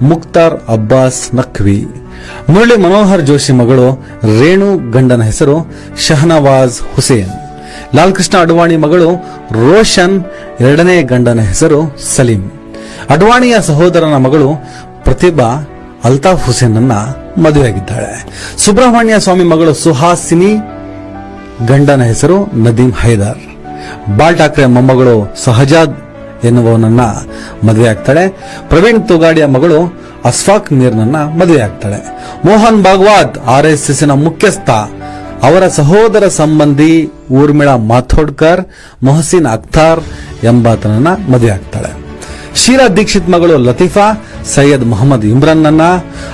ಮುಕ್ತಾರ್ ಅಬ್ಬಾಸ್ ನಖ್ವಿ, ಮುರಳಿ ಮನೋಹರ್ ಜೋಶಿ ಮಗಳು ರೇಣು ಗಂಡನ ಹೆಸರು ಶಹನವಾಜ್ ಹುಸೇನ್ ಲಾಲ್ ಕೃಷ್ಣ ಅಡ್ವಾಣಿ ಮಗಳು ರೋಷನ್ ಎರಡನೇ ಗಂಡನ ಹೆಸರು ಸಲೀಂ. ಅಡ್ವಾಣಿಯ ಸಹೋದರನ ಮಗಳು ಪ್ರತಿಭಾ ಅಲ್ತಾಫ್ ಹುಸೇನ್ ಅನ್ನ ಮದುವೆಯಾಗಿದ್ದಾಳೆ. ಸುಬ್ರಹ್ಮಣ್ಯ ಸ್ವಾಮಿ ಮಗಳು ಸುಹಾಸಿನಿ ಗಂಡನ ಹೆಸರು ನದೀಮ್ ಹೈದರ್. ಬಾಲ್ ಠಾಕ್ರೆ ಮೊಮ್ಮಗಳು ಸಹಜಾದ್ ಎನ್ನುವವನನ್ನ ಮದುವೆ ಆಗ್ತಾಳೆ ಪ್ರವೀಣ್ ತುಗಾಡಿಯ ಮಗಳು ಅಸ್ಫಾಕ್ ಮೀರ್ನನ್ನ ಮದುವೆ ಆಗ್ತಾಳೆ ಮೋಹನ್ ಭಾಗವತ್ ಆರ್ ಎಸ್ ಮುಖ್ಯಸ್ಥ. ಅವರ ಸಹೋದರ ಸಂಬಂಧಿ ಊರ್ಮಿಳಾ ಮಾಥೋಡ್ಕರ್, ಮೊಹಸಿನ್ ಅಖ್ತಾರ್ ಎಂಬಾತನನ್ನ ಮದುವೆ ಆಗ್ತಾಳೆ ಶೀರಾ ದೀಕ್ಷಿತ್ ಮಗಳು ಲತೀಫಾ, ಸೈಯದ್ ಮೊಹಮ್ಮದ್ ಇಮ್ರಾನ್ನನ್ನ,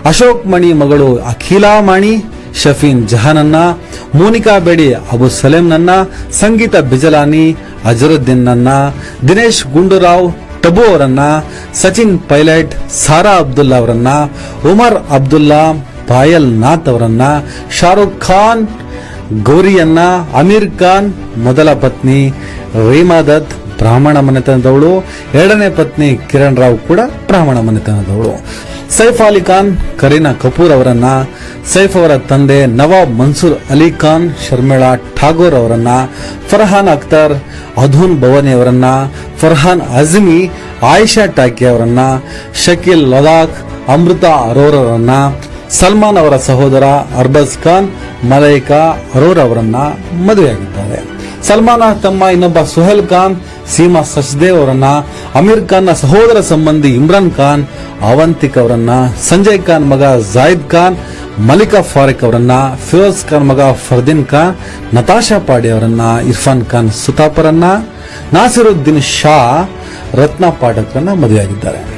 ಅಶೋಕ್ ಮಣಿ ಮಗಳು ಅಖಿಲಾ ಮಣಿ, ಶಫೀನ್ ಜಹಾನನ್ನ, ಮೋನಿಕಾ ಬೇಡಿ ಅಬು ಸಲೇಂನನ್ನ ಸಂಗೀತ ಬಿಜಲಾನಿ ಅಜರುದ್ದೀನ್ನನ್ನ ದಿನೇಶ್ ಗುಂಡೂರಾವ್ ಟಬು ಅವರನ್ನ, ಸಚಿನ್ ಪೈಲಟ್ ಸಾರಾ ಅಬ್ದುಲ್ಲಾ ಅವರನ್ನ, ಉಮರ್ ಅಬ್ದುಲ್ಲಾ ಪಾಯಲ್ ನಾಥ್ ಅವರನ್ನ, ಶಾರುಖ್ ಖಾನ್ ಗೌರಿಯನ್ನ, ಅಮೀರ್ ಖಾನ್ ಮೊದಲ ಪತ್ನಿ ರೀಮಾ ದತ್ ಬ್ರಾಹ್ಮಣ ಮನೆತನದವಳು, ಎರಡನೇ ಪತ್ನಿ ಕಿರಣ್ ರಾವ್ ಕೂಡ ಬ್ರಾಹ್ಮಣ ಮನೆತನದವಳು. ಸೈಫ್ ಅಲಿ ಖಾನ್, ಕರೀನಾ ಕಪೂರ್ ಅವರನ್ನ ಸೈಫ್ ಅವರ ತಂದೆ ನವಾಬ್ ಮನ್ಸೂರ್ ಅಲಿ ಖಾನ್ ಶರ್ಮಿಳಾ ಠಾಗೋರ್ ಅವರನ್ನ, ಫರ್ಹಾನ್ ಅಖ್ತರ್, ಅಧೂನ್ ಭವಾನಿ ಅವರನ್ನ, ಫರ್ಹಾನ್ ಅಜ್ಮಿ, ಆಯಿಷಾ ಟಾಕಿ ಅವರನ್ನ, ಶಕೀಲ್ ಲದಾಖ್, ಅಮೃತ ಅರೋರ್ ಅವರನ್ನ, ಸಲ್ಮಾನ್ ಅವರ ಸಹೋದರ ಅರ್ಬಜ್ ಖಾನ್, ಮಲೈಕಾ ಅರೋರ್ ಅವರನ್ನ ಮದುವೆಯಾಗಿದ್ದಾರೆ. ಸಲ್ಮಾನ್ ತಮ್ಮ ಇನ್ನೊಬ್ಬ ಸುಹೇಲ್ ಖಾನ್, ಸೀಮಾ ಸಚ್ದೇವ್ ಅವರನ್ನ, ಅಮೀರ್ ಖಾನ್ನ ಸಹೋದರ ಸಂಬಂಧಿ ಇಮ್ರಾನ್ ಖಾನ್, ಅವಂತಿಕ್ ಅವರನ್ನ, ಸಂಜಯ್ ಖಾನ್ ಮಗ ಜಾಯಿದ್ ಖಾನ್ ಮಲಿಕಾ ಫಾರಿಕ್ ಅವರನ್ನ, ಫಿರೋಜ್ ಖಾನ್ ಮಗ ಫರ್ದೀನ್ ಖಾನ್, ನತಾಶಾ ಪಾಡಿ ಅವರನ್ನ, ಇರ್ಫಾನ್ ಖಾನ್ ಸುತಾಪರನ್ನ ನಾಸಿರುದ್ದೀನ್ ಶಾ ರತ್ನ ಪಾಠಕರನ್ನ ಮದುವೆಯಾಗಿದ್ದಾರೆ.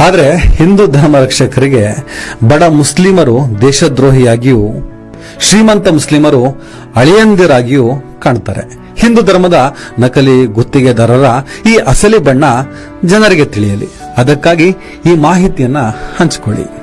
ಆದರೆ ಹಿಂದೂ ಧರ್ಮ ರಕ್ಷಕರಿಗೆ ಬಡ ಮುಸ್ಲಿಮರು ದೇಶದ್ರೋಹಿಯಾಗಿಯೂ, ಶ್ರೀಮಂತ ಮುಸ್ಲಿಮರು ಅಳಿಯಂದಿರಾಗಿಯೂ ಕಾಣ್ತಾರೆ. ಹಿಂದೂ ಧರ್ಮದ ನಕಲಿ ಗುತ್ತಿಗೆದಾರರ ಈ ಅಸಲಿ ಬಣ್ಣ ಜನರಿಗೆ ತಿಳಿಯಲಿ. ಅದಕ್ಕಾಗಿ ಈ ಮಾಹಿತಿಯನ್ನ ಹಂಚಿಕೊಳ್ಳಿ.